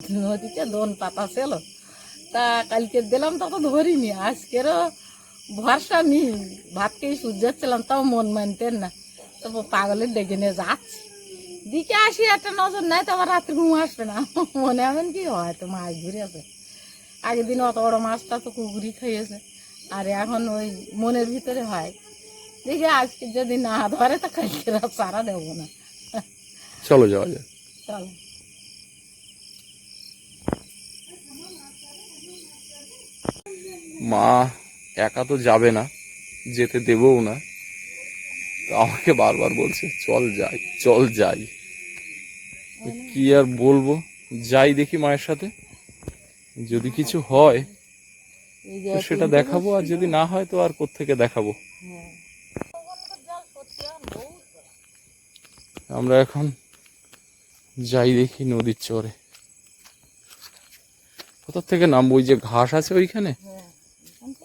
নদীতে দোন পাতা ছিল। তা কালকে দিলাম তা তো ধরিনি। আজকেরও ভরসা নি ভাতকেই সূর্য যাচ্ছিলাম তাও মন মানতেন না। তারপর পাগলের ডেকে নিয়ে যাচ্ছি। দিকে আসি একটা নজর নাই তো আবার রাত্রে ঘুম আসবে না। মনে এমন কি হয় তো মাছ ঘুরেছে আগের দিন অত বড় মাছটা তো কুকুরি খাইয়েছে আর এখন ওই মনের ভিতরে হয়। দেখি আজকে যদি না ধরে তো কালকে সারা দেবো না। চলো যাওয়া যাক। চলো। মা একা তো যাবে না যেতে দেবও না। তো আমাকে বারবার বলছে চল যাই চল যাই। কি আর বলব? যাই দেখি মায়ের সাথে। যদি কিছু হয় তো সেটা দেখাবো আর যদি না হয় তো আর কোত্থেকে দেখাবো? হ্যাঁ। আমরা এখন যাই দেখি নদীর চরে। কোথার থেকে নামবো? ওই যে ঘাস আছে ওইখানে? হ্যাঁ।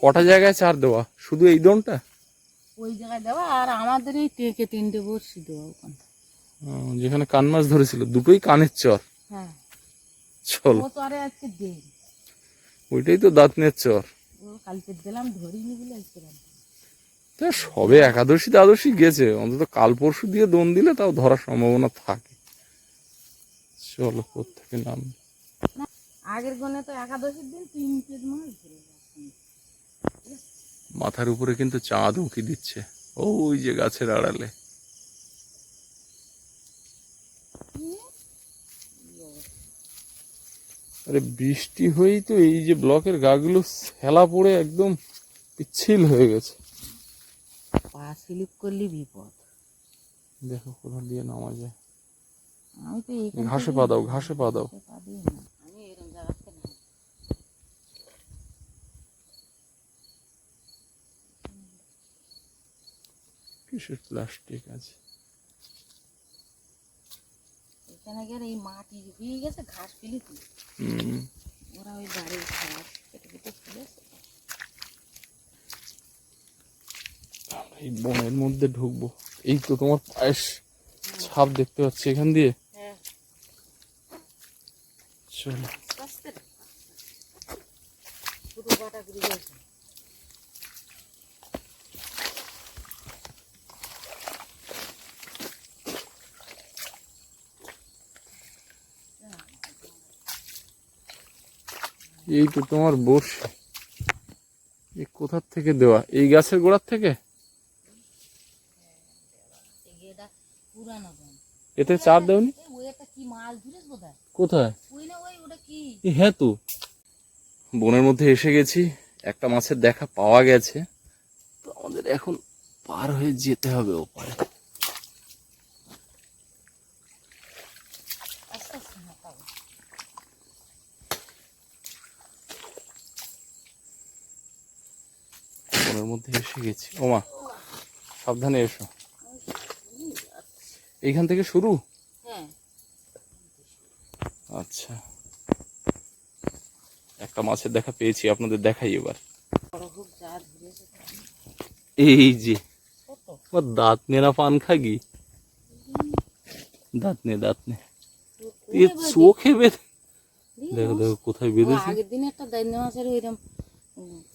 কটা জায়গায় চার দেওয়া? শুধু এই দোনটা ওই জায়গায় দেওয়া আর আমাদের এই টেকে তিনটে বসছি দেওয়া ওখানে। যেখানে কান মাছ ধরেছিল। দুটোই কানের চর। হ্যাঁ। চলো। ও তো আরে আজকে দেই ওইটাই তো দাঁতনের চর। ও কালকে দিলাম ধরিনি বলে আজকে তা সবে একাদশী দ্বাদশী গেছে। অন্তত কাল পরশু দিয়ে দোন দিলে তাও ধরার সম্ভাবনা থাকে। চলো কোথেকে নাম আগের গনে তো একাদশীর দিন তিনটে মাছ ধরে যাচ্ছি। মাথার উপরে কিন্তু চাঁদ উঁকি দিচ্ছে। ওই যে গাছের আড়ালে। আরে বৃষ্টি হয়েই তো এই যে ব্লকের গাগুলো ফেলা পড়ে একদম পিচ্ছিল হয়ে গেছে। পা স্লিপ করলে বিপদ। দেখো কোথা দিয়ে নামা যায়। আমি তো ঘাসে পা দাও ঘাসে পা দাও ঘাসে পা দিই না। আমি এরকম জায়গাতে না প্লাস্টিক আছে? এখানে গেলে এই মাটি হয়ে গেছে ঘাস ফেলি তো ওরা ওই বাড়ির ঘাস কেটে কেটে ফেলেছে এই বনের মধ্যে ঢুকবো। এই তো তোমার পায়েস ছাপ দেখতে পাচ্ছি এখান দিয়ে। হ্যাঁ। চলো আস্তে পুরো বাটা করে গেছে এই তো তোমার বসে। এই কোথার থেকে দেওয়া? এই গাছের গোড়ার থেকে? এতে চার দেওনি? কোথায়? হ্যাঁ তো। বনের মধ্যে এসে গেছি, একটা মাছের দেখা পাওয়া গেছে। তো আমাদের এখন পার হয়ে যেতে হবে ওপারে আস্তে আস্তে হাঁটাবো বনের মধ্যে এসে গেছি। ওমা সাবধানে এসো। এইখান থেকে শুরু? হ্যাঁ। আচ্ছা। একটা মাছের দেখা পেয়েছি আপনাদের দেখাই এবার। এই যে দাঁত নে না পান খাগি? দাঁত নে দাঁত নে এ চোখে বেঁধে দেখো দেখো কোথায় বেঁধেছে? আগের দিন একটা মাছের ওইরকম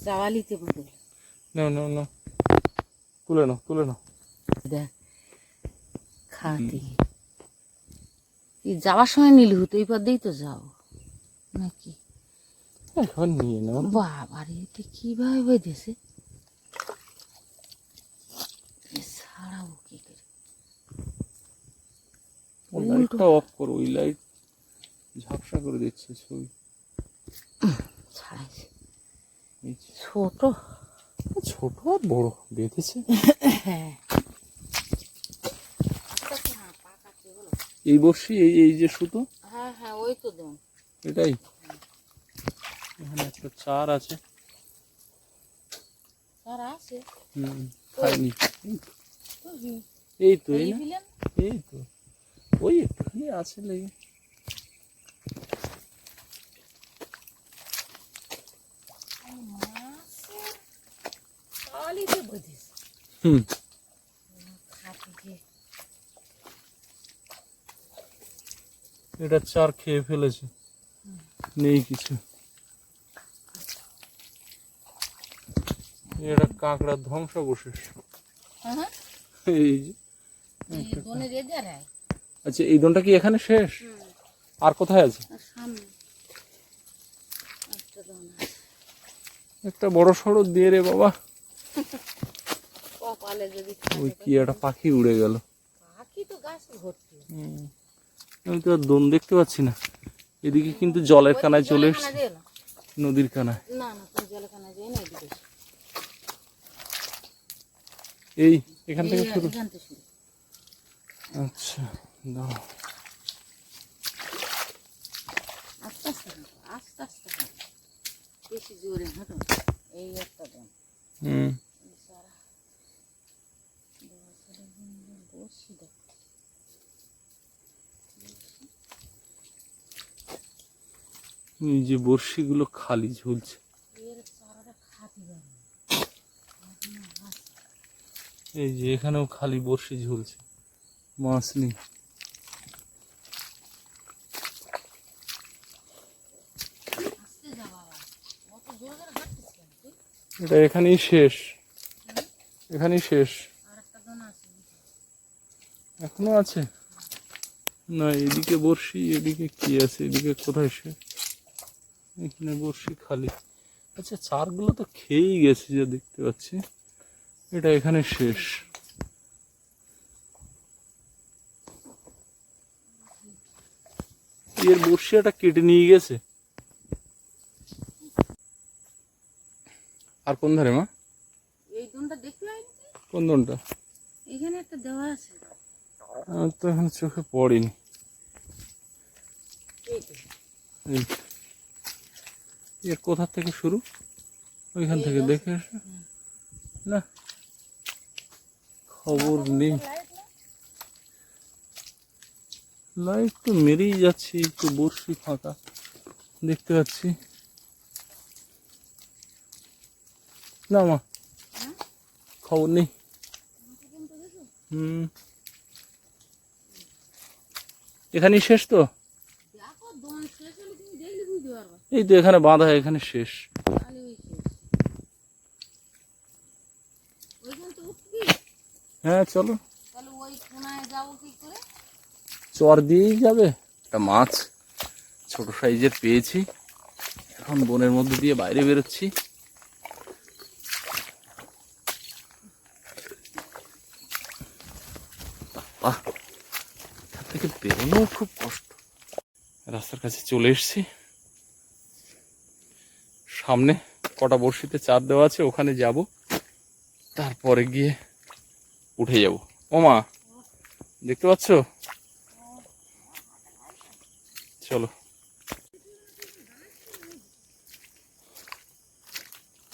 চাওয়ালিতে বদল না না না তুলে নাও তুলে নাও। দেখ খাতি এই যাওয়ার সময় নিলি হতো এই পর দিয়েই তো যাও। নাকি? এখন নিয়ে নাও। বাবা রে এটা কীভাবে বেঁধেছে? এ ছাড়াবো কি করে ওই লাইটটা অফ করো ওই লাইট ঝাপসা করে দিচ্ছে ছবি। ছোট। ছোট আর বড় বেঁধেছে হ্যাঁ এই বর্ষি এই এই যে সুতো? হ্যাঁ হ্যাঁ ওই তো দেন। এটাই? এখানে একটা চার আছে। স্যার আছে? হুম খাইনি। এই তো এই। এই না? এই তো। ওই একটুখানি আছে লেগে মাছের চাওয়ালিতে বেঁধেছে হুম। এটা চার খেয়ে ফেলেছে। নেই কিছু। এটা কাঁকড়ার ধ্বংসাবশেষ। হ্যাঁ। এই আচ্ছা এই দনটা কি এখানে শেষ? আর কোথায় আছে? একটা একটা বড় সড়ো দিয়ে রে বাবা। যদি ওই কি একটা পাখি উড়ে গেল। পাখি তো গাছ ভর্তি। আমি তো আর দম দেখতে পাচ্ছি না। এদিকে কিন্তু জলের কানায় চলে এসছে। নদীর কানায়। না না তুমি জলখানা যেও না এদিকে। এই এখান থেকে শুরু। আচ্ছা দাঁড়াও। আস্তে আস্তে আস্তে আস্তে। বেশি জোরে হাঁটো এই একটা হুম এই সারা বছরের দেখ এই যে বড়শিগুলো খালি ঝুলছে। এই যে এখানেও খালি বড়শি ঝুলছে। মাছ নেই। এটা এখানেই শেষ। এখানেই শেষ আর একটা দোন আছে এখনও আছে? না এদিকে বড়শি এদিকে কি আছে? এদিকে কোথায় শেষ এখানে বড়শি খালি। আচ্ছা চারগুলো তো খেয়েই গেছে যা দেখতে পাচ্ছি। এটা এখানে শেষ। এর বড়শিটা কেটে নিয়ে গেছে। আর কোন ধারে মা? এই দোনটা দেখতে কোন দনটা? এখানে একটা দেওয়া আছে। আমার তো এখন চোখে পড়েনি। এর কোথা থেকে শুরু? ওইখান থেকে দেখে আসো। না। খবর নেই। লাইট তো মেরেই যাচ্ছে একটু বর্ষি ফাঁকা। দেখতে পাচ্ছি। না মা। হ্যাঁ? খবর নেই। হুম। এখানেই শেষ তো? এই তো এখানে বাঁধা এখানে শেষ। হ্যাঁ চলো। চর দিয়েই যাবে। একটা মাছ ছোট সাইজের পেয়েছি। এখন বনের মধ্যে দিয়ে বাইরে বেরোচ্ছি। বাহ থেকে বেরোনো খুব কষ্ট। রাস্তার কাছে চলে এসেছি। সামনে কটা বড়শিতে চার দেওয়া আছে, ওখানে যাব। তারপরে গিয়ে উঠে যাব। ওমা দেখতে পাচ্ছ? চলো।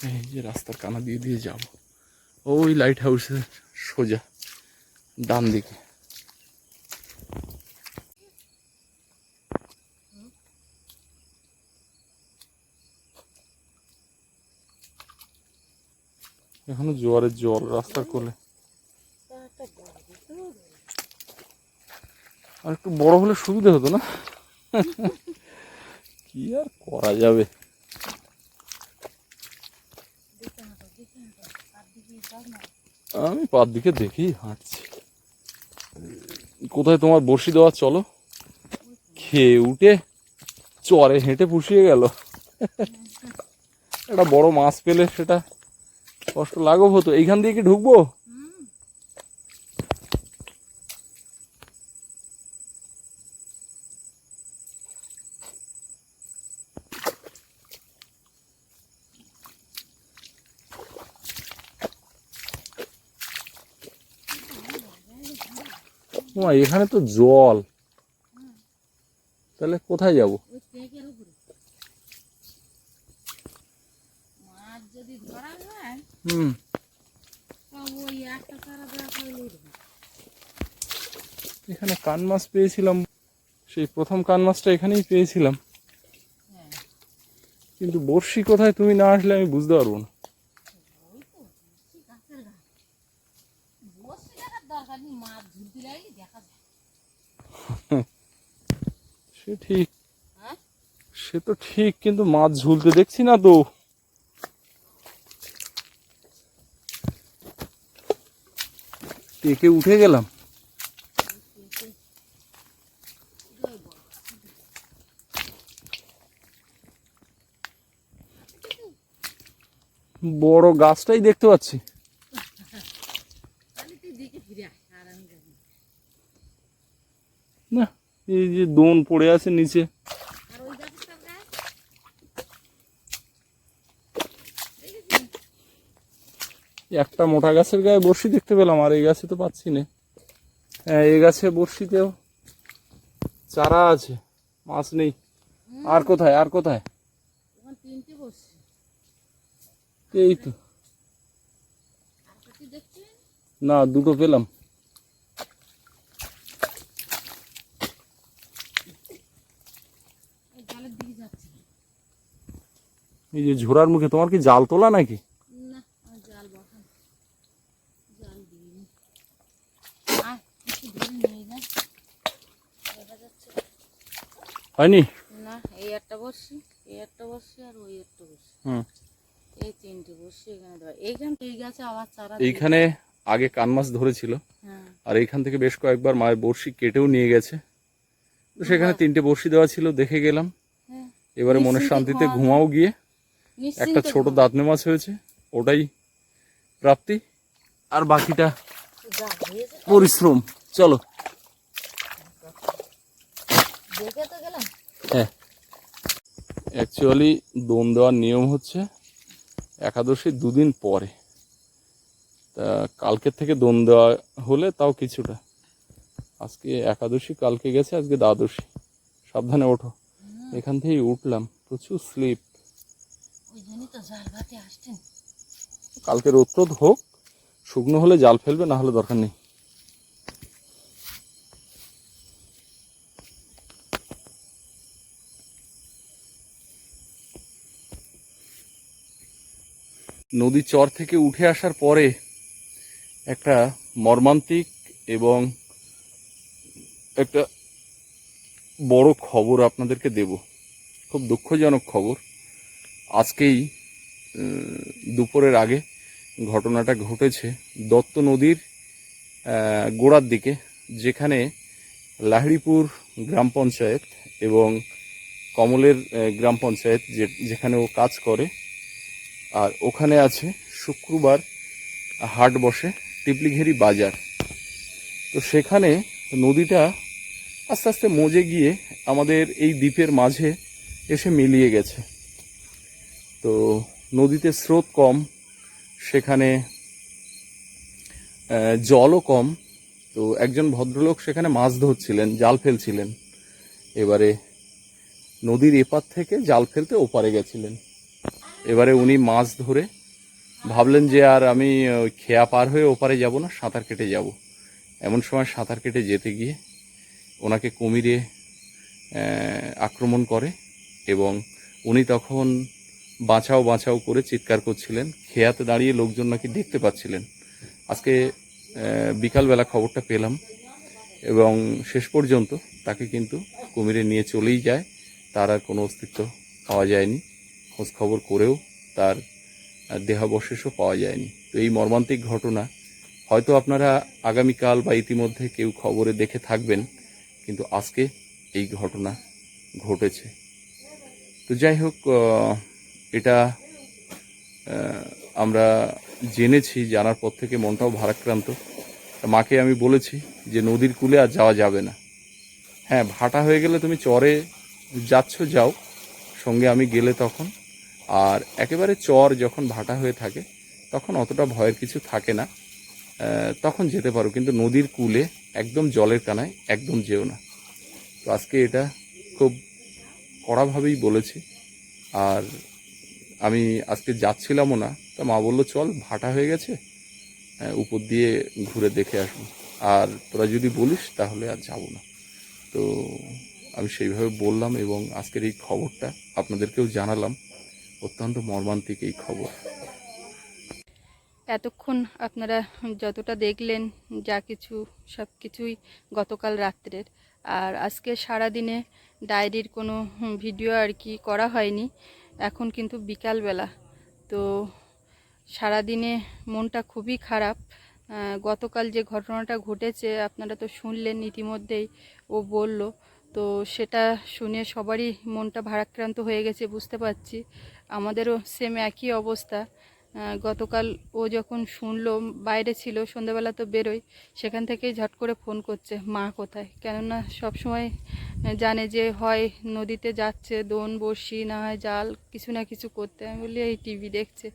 এই যে রাস্তার কানা দিয়ে দিয়ে যাব। ওই লাইট হাউসের সোজা ডান দিকে এখনও জোয়ারের জল রাস্তার কোলে। আর একটু বড় হলে সুবিধা হতো না? কি আর করা যাবে? আমি পার দিকে দেখি, হাঁটছি। কোথায় তোমার বড়শি দেওয়া? চলো। খেয়ে উঠে চরে হেঁটে পুষিয়ে গেল। একটা বড় মাছ পেলে সেটা কষ্ট লাগব হতো এইখান দিয়ে কি ঢুকবো? এখানে তো জল। তাহলে কোথায় যাব ওই টেকের উপরে মাছ যদি ধরা যায় হুম। ওই একটা চারা দেওয়া এখানে কান মাছ পেয়েছিলাম। সেই প্রথম কান মাছটা এখানেই পেয়েছিলাম। হ্যাঁ। কিন্তু বড়শি কোথায় তুমি না আসলে আমি বুঝতে পারব না। সে ঠিক। হ্যাঁ? সে তো ঠিক কিন্তু মাছ ঝুলতে দেখছি না তো। টেকে উঠে গেলাম। বড় গাছটাই দেখতে পাচ্ছি। না এই যে দোন পড়ে আছে নিচে। একটা মোটা গাছের গায়ে বড়শি দেখতে পেলাম আর এই গাছে তো পাচ্ছি না। হ্যাঁ এই গাছে বড়শিতেও চারা আছে মাছ নেই। আর কোথায় আর কোথায়? এই তো। না দুটো পেলাম। এই যে ঝোড়ার মুখে তোমার কি জাল তোলা নাকি না আমার জাল বসান জাল দিইনি আয় একটু ধরে নিয়ে যা দেখা যাচ্ছে হয়নি? না এই একটা বসছি এই একটা আর ওই একটা হুম। এই তিনটে এখানে দেওয়া এইখান এই গাছে আবার চারা এইখানে আগে কান মাছ ধরেছিল হ্যাঁ। আর এইখান থেকে বেশ কয়েকবার মায়ের বড়শি কেটেও নিয়ে গেছে। তো সেখানে তিনটে বড়শি দেওয়া ছিল দেখে গেলাম। হ্যাঁ। এবারে মনের শান্তিতে ঘুমাও। গিয়ে একটা ছোট। দাঁতনে মাছ হয়েছে ওটাই প্রাপ্তি। আর বাকিটা পরিশ্রম চলো। দেখে তো গেলাম। হ্যাঁ। অ্যাকচুয়ালি দোন দেওয়ার নিয়ম হচ্ছে একাদশী দুদিন পরে। তা কালকের থেকে দোন দেওয়া হলে তাও কিছুটা। আজকে একাদশী কালকে গেছে আজকে দ্বাদশী। সাবধানে ওঠো। এখান থেকেই উঠলাম। প্রচুর স্লিপ কালকে রোদ হোক শুকনো হলে জাল ফেলবে না হলে দরকার নেই। নদী চর থেকে উঠে আসার পরে একটা মর্মান্তিক এবং একটা বড় খবর আপনাদেরকে দেব। খুব দুঃখজনক খবর। আজকেই দুপুরের আগে ঘটনাটা ঘটেছে দত্ত নদীর গোড়ার দিকে, যেখানে লাহিড়িপুর গ্রাম পঞ্চায়েত এবং কমলের গ্রাম পঞ্চায়েত যেখানে ও কাজ করে আর ওখানে আছে শুক্রবার হাট বসে টিপলিঘেরি বাজার। তো সেখানে নদীটা আস্তে আস্তে মজে গিয়ে আমাদের এই দ্বীপের মাঝে এসে মিলিয়ে গেছে। তো নদীতে স্রোত কম, সেখানে জলও কম। তো একজন ভদ্রলোক সেখানে মাছ ধরছিলেন, জাল ফেলছিলেন। এবারে নদীর এপার থেকে জাল ফেলতে ওপারে গেছিলেন। এবারে উনি মাছ ধরে ভাবলেন যে আর আমি খেয়া পার হয়ে ওপারে যাব না, সাঁতার কেটে যাব। এমন সময় সাঁতার কেটে যেতে গিয়ে ওনাকে কুমিরে আক্রমণ করে এবং উনি তখন বাঁচাও বাঁচাও করে চিৎকার করছিলেন। খেয়াতে দাঁড়িয়ে লোকজন নাকি দেখতে পাচ্ছিলেন। আজকে বিকালবেলা খবরটা পেলাম এবং শেষ পর্যন্ত তাকে কিন্তু কুমিরে নিয়ে চলেই যায়। তার আর কোনো অস্তিত্ব পাওয়া যায়নি। খোঁজ খবর করেও তার দেহাবশেষও পাওয়া যায়নি। তো এই মর্মান্তিক ঘটনা, হয়তো আপনারা আগামীকাল বা ইতিমধ্যে কেউ খবরে দেখে থাকবেন, কিন্তু আজকে এই ঘটনা ঘটেছে। তো যাই হোক এটা আমরা জেনেছি, জানার পর থেকে মনটাও ভারাক্রান্ত। মাকে আমি বলেছি যে নদীর কূলে আর যাওয়া যাবে না। হ্যাঁ ভাটা হয়ে গেলে তুমি চরে যাচ্ছ, যাও। সঙ্গে আমি গেলে তখন আর একেবারে চর যখন ভাটা হয়ে থাকে, তখন অতটা ভয়ের কিছু থাকে না। তখন যেতে পারো, কিন্তু নদীর কূলে একদম জলের কানায় একদম যেও না। তো আজকে এটা খুব কড়াভাবেই বলেছি। আর আমি আজকে যাচ্ছিলামও না, তা মা বলল, চল, ভাটা হয়ে গেছে। উপর দিয়ে ঘুরে দেখে আসব। আর তোরা যদি বলিস, তাহলে আর যাব না। তো আমি সেইভাবে বললাম এবং আজকের এই খবরটা আপনাদেরকেও জানালাম। অত্যন্ত মর্মান্তিক এই খবর। এতক্ষণ আপনারা যতটা দেখলেন, যা কিছু, সব কিছুই গতকাল রাত্রের। আর আজকে সারাদিনে ডায়েরির কোনো ভিডিও আর কি করা হয়নি। এখন কিন্তু বিকালবেলা। তো সারাদিনে মনটা খুবই খারাপ। গতকাল যে ঘটনাটা ঘটেছে, আপনারা তো শুনলেন ইতিমধ্যেই, ও বলল তো সেটা শুনে সবারই মনটা ভারাক্রান্ত হয়ে গেছে, বুঝতে পারছি। আমাদেরও সেম একই অবস্থা। গতকাল ও যখন শুনলো, বাইরে ছিল, সন্ধ্যাবেলা তো বেরোয়, সেখান থেকেই ঝট করে ফোন করছে, মা কোথায়? কেননা সবসময় জানে যে হয় নদীতে যাচ্ছে, দোন বড়শি, না হয় জাল, কিছু না কিছু করতে। আমি বলি এই টিভি দেখছে।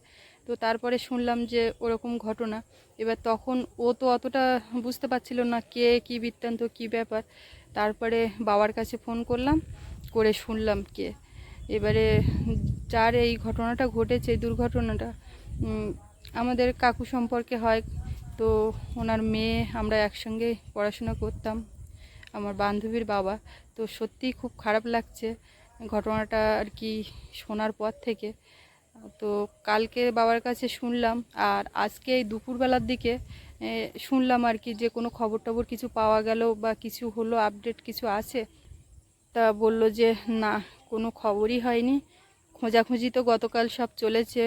তো তারপরে শুনলাম যে ওরকম ঘটনা। এবার তখন ও তো অতটা বুঝতে পারছিল না, কে কি বৃত্তান্ত, কি ব্যাপার। তারপরে বাবার কাছে ফোন করলাম, করে শুনলাম কে। এবারে যার এই ঘটনাটা ঘটেছে দুর্ঘটনাটা আমাদের কাকু সম্পর্কে হয়। তো ওনার মেয়ে, আমরা একসঙ্গে পড়াশোনা করতাম, আমার বান্ধবীর বাবা। তো সত্যিই খুব খারাপ লাগছে ঘটনাটা আর কি শোনার পর থেকে। তো কালকে বাবার কাছে শুনলাম, আর আজকে এই দুপুরবেলার দিকে শুনলাম আর কি যে কোনো খবর টবর কিছু পাওয়া গেল বা কিছু হলো আপডেট কিছু আছে? তা বলল যে, না, কোনো খবরই হয়নি। খোঁজাখুঁজি তো গতকাল সব চলেছে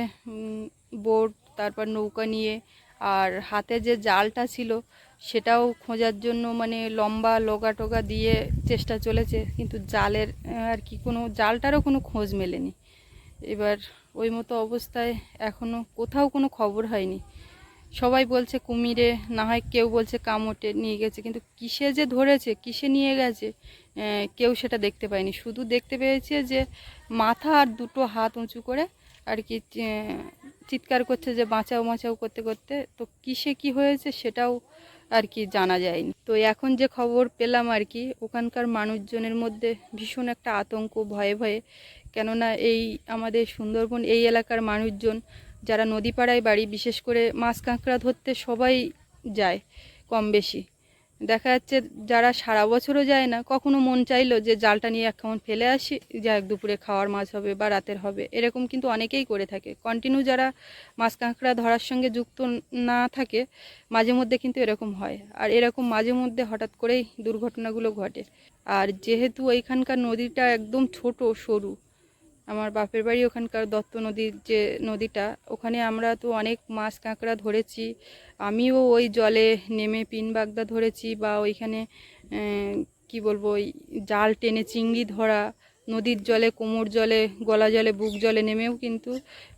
বোট তারপর নৌকা নিয়ে। আর হাতে যে জালটা ছিল, সেটাও খোঁজার জন্য মানে লম্বা লগা টোগা দিয়ে চেষ্টা চলেছে। কিন্তু জালের আর কি কোনো, জালটারও কোনো খোঁজ মেলেনি। এবার ওই মতো অবস্থায় এখনও কোথাও কোনো খবর হয়নি। সবাই বলছে, কুমিরে, না হয় কেউ বলছে কামড়ে নিয়ে গেছে, কিন্তু কিসে যে ধরেছে, কিসে নিয়ে গেছে কেউ সেটা দেখতে পায়নি। শুধু দেখতে পেয়েছে যে মাথা আর দুটো হাত উঁচু করে আর কি চিৎকার করছে যে বাঁচাও বাঁচাও করতে করতে, তো কিসে কি হয়েছে সেটাও আর কি জানা যায়নি। তো এখন যে খবর পেলাম আর কি, ওখানকার মানুষজনের মধ্যে ভীষণ একটা আতঙ্ক, ভয়ে ভয়ে, কেননা এই আমাদের সুন্দরবন, এই এলাকার মানুষজন যারা নদী পাড়ায় বাড়ি, বিশেষ করে মাছ কাঁকড়া ধরতে সবাই যায় কম বেশি। দেখা যাচ্ছে যারা সারা বছরও যায় না, কখনো মন চাইলো যে জালটা নিয়ে এক ফেলে আসি যাক দুপুরে খাওয়ার মাছ হবে বা রাতের হবে। এরকম কিন্তু অনেকেই করে থাকে। কন্টিনিউ যারা মাছ কাঁকড়া ধরার সঙ্গে যুক্ত না থাকে, মাঝে মধ্যে কিন্তু এরকম হয়। আর এরকম মাঝে মধ্যে হঠাৎ করেই দুর্ঘটনাগুলো ঘটে। আর যেহেতু এইখানকার নদীটা একদম ছোট, সরু আমার বাপের বাড়ি ওখানকার দত্ত নদীর যে নদীটা, ওখানে আমরা তো অনেক মাছ কাঁকড়া ধরেছি। আমিও ওই জলে নেমে পিন বাগদা ধরেছি বা ওইখানে কি বলব, ওই জাল টেনে চিংড়ি ধরা, নদীর জলে, কোমর জলে, গলা জলে, বুক জলে নেমেও কিন্তু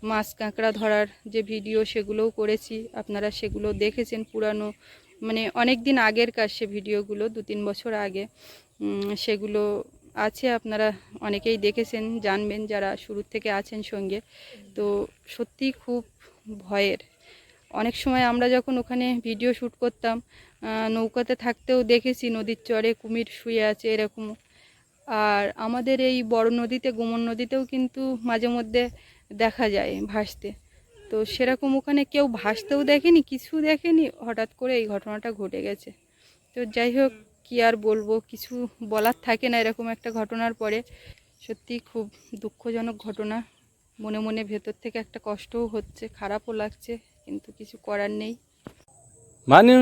মাছ কাঁকড়া ধরার যে ভিডিও সেগুলোও করেছি। আপনারা সেগুলো দেখেছেন পুরানো মানে অনেক দিন আগের কাজ সে ভিডিওগুলো দু তিন বছর আগে সেগুলো আছে, আপনারা অনেকেই দেখেছেন, জানবেন যারা শুরুর থেকে আছেন সঙ্গে। তো সত্যিই খুব ভয়ের। অনেক সময় আমরা যখন ওখানে ভিডিও শ্যুট করতাম নৌকাতে থাকতেও দেখেছি, নদীর চরে কুমির শুয়ে আছে এরকম। আর আমাদের এই বড় নদীতে, গোমন নদীতেও কিন্তু মাঝে মধ্যে দেখা যায় ভাসতে। তো সেরকম ওখানে কেউ ভাসতেও দেখেনি, কিছু দেখেনি, হঠাৎ করে এই ঘটনাটা ঘটে গেছে। তো যাই হোক কি আর বলব কিছু বলার থাকে না এরকম একটা ঘটনার পরে। সত্যি খুব দুঃখজনক ঘটনা। মনে মনে ভেতর থেকে একটা কষ্টও হচ্ছে খারাপও লাগছে কিন্তু কিছু করার নেই। মানু?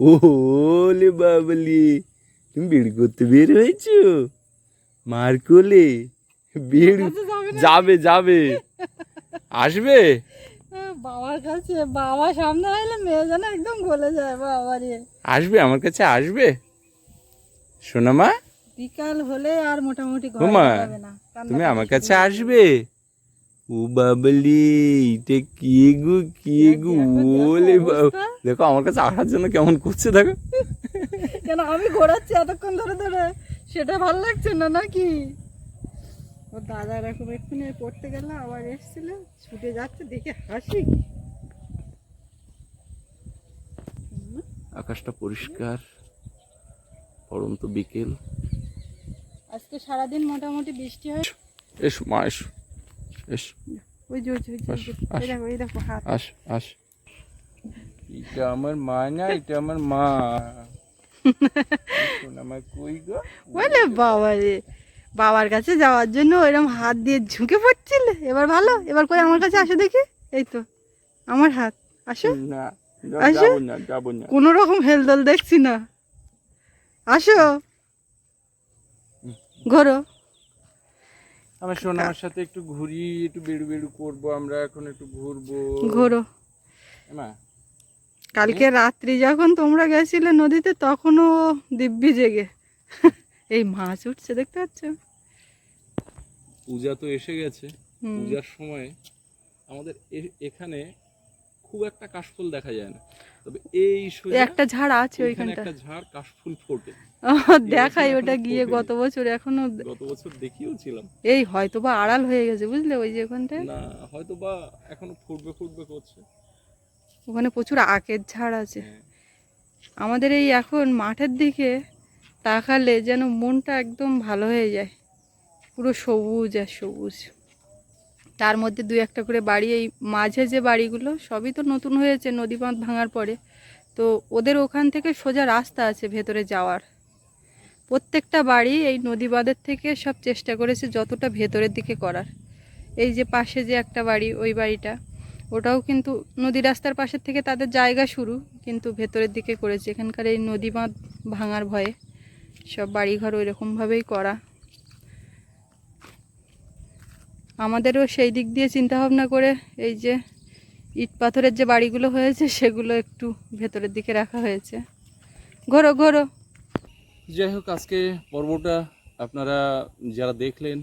ওলে বাবলি তুমি বের করতে বের হয়েছো? মার কোলে? বের যাবে যাবে। আসবে? বাবার কাছে বাবা সামনে আইলে মেয়ে যেন একদম গলে যায় বাবা রে। আসবে আমার কাছে আসবে। শোনা মা। বিকাল হলে আর মোটামুটি ঘরে যাবে না। তুমি আমার কাছে আসবে। ও বাবলি এটা কি গো কি গো ওলে বাবা। দেখো আমার কাছে আসার জন্য কেমন করছে দেখো। কেন আমি ঘোরাচ্ছি এতক্ষণ ধরে ধরে? সেটা ভালো লাগছে না নাকি? ও দাদা এরকম এক্ষুনি পড়তে গেল আবার এসেছিল ছুটে যাচ্ছে দেখে হাসি। আকাশটা পরিষ্কার পরন্ত বিকেল। আজকে সারাদিন মোটামুটি বৃষ্টি হয়। এস মা এসো এস। ওই যে ওই দেখো হাত। আস আস। এটা আমার মা না এটা আমার মা। আমার কই গো? বলে বাবা। রে বাবার কাছে যাওয়ার জন্য ওইরকম হাত দিয়ে ঝুঁকে পড়ছিলে। এবার ভালো এবার কই আমার কাছে আসো দেখি। এই তো আমার হাত। আসো। আসো? কোনো রকম হেলদোল দেখছি না। আসো। ঘোরো। আমার সোনার সাথে একটু ঘুরি একটু বেড়ু বেড়ু করব আমরা এখন একটু ঘুরবো। ঘোরো। কালকে রাত্রি যখন তোমরা গেছিলে নদীতে তখনও দিব্যি জেগে। এই মাছ উঠছে দেখতে পাচ্ছ? পূজা তো এসে গেছে। পূজার সময় আমাদের এখানে খুব একটা কাশফুল দেখা যায় না। তবে এই একটা ঝাড় আছে ওইখানে ওইখানটা একটা ঝাড় কাশফুল ফোটে। দেখাই ওটা গিয়ে গত বছর এখনও গত বছর দেখিও ছিলাম এই হয়তো বা আড়াল হয়ে গেছে বুঝলে? ওই যে ওখানটায়? না হয়তো বা এখনও ফুটবে ফুটবে করছে। ওখানে প্রচুর আখের ঝাড় আছে। হ্যাঁ। আমাদের এই এখন মাঠের দিকে তাকালে যেন মনটা একদম ভালো হয়ে যায়। পুরো সবুজ আর সবুজ। তার মধ্যে দুই একটা করে বাড়ি, এই মাঝে যে বাড়িগুলো, সবই তো নতুন হয়েছে, নদী বাঁধ ভাঙার পরে। তো ওদের ওখান থেকে সোজা রাস্তা আছে ভেতরে যাওয়ার। প্রত্যেকটা বাড়ি এই নদী বাঁধের থেকে সব চেষ্টা করেছে যতটা ভেতরের দিকে করার। এই যে পাশে যে একটা বাড়ি, ওই বাড়িটা, ওটাও কিন্তু নদী রাস্তার পাশের থেকে তাদের জায়গা শুরু, কিন্তু ভেতরের দিকে করেছে। এখানকার এই নদী বাঁধ ভাঙার ভয়ে। সব বাড়িঘর ওই রকমভাবেই করা। আমাদেরও সেই দিক দিয়ে চিন্তা ভাবনা করে এই যে ইট পাথরের যে বাড়িগুলো হয়েছে, সেগুলো একটু ভেতরের দিকে রাখা হয়েছে। ঘোরো ঘোরো। যাই হোক, আজকে পর্বটা আপনারা যারা দেখলেন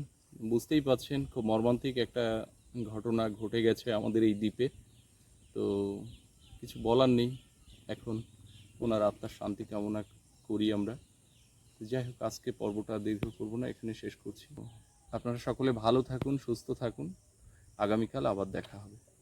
বুঝতেই পাচ্ছেন খুব মর্মান্তিক একটা ঘটনা ঘটে গেছে আমাদের এই দ্বীপে। তো কিছু বলার নেই, এখন ওনার আত্মার শান্তি কামনা করি আমরা। যাই হোক, আজকে পর্বটা দীর্ঘ করব না, এখানে শেষ করছি। আপনারা সকলে ভালো থাকুন, সুস্থ থাকুন। আগামীকাল আবার দেখা হবে।